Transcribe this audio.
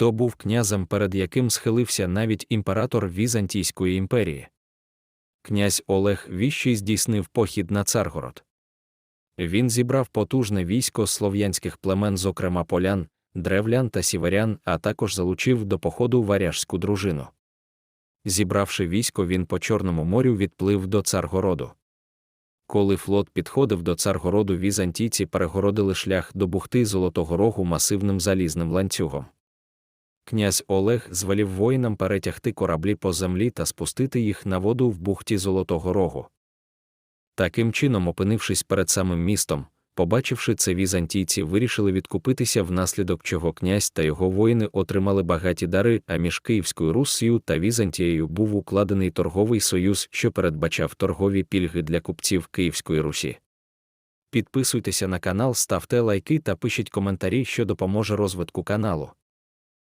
то був князем, перед яким схилився навіть імператор Візантійської імперії. Князь Олег Віщий здійснив похід на Царгород. Він зібрав потужне військо слов'янських племен, зокрема полян, древлян та сіверян, а також залучив до походу варяжську дружину. Зібравши військо, він по Чорному морю відплив до Царгороду. Коли флот підходив до Царгороду, візантійці перегородили шлях до бухти Золотого Рогу масивним залізним ланцюгом. Князь Олег звелів воїнам перетягти кораблі по землі та спустити їх на воду в бухті Золотого Рогу. Таким чином, опинившись перед самим містом, побачивши це, візантійці вирішили відкупитися, внаслідок чого князь та його воїни отримали багаті дари, а між Київською Руссію та Візантією був укладений торговий союз, що передбачав торгові пільги для купців Київської Русі. Підписуйтеся на канал, ставте лайки та пишіть коментарі, що допоможе розвитку каналу.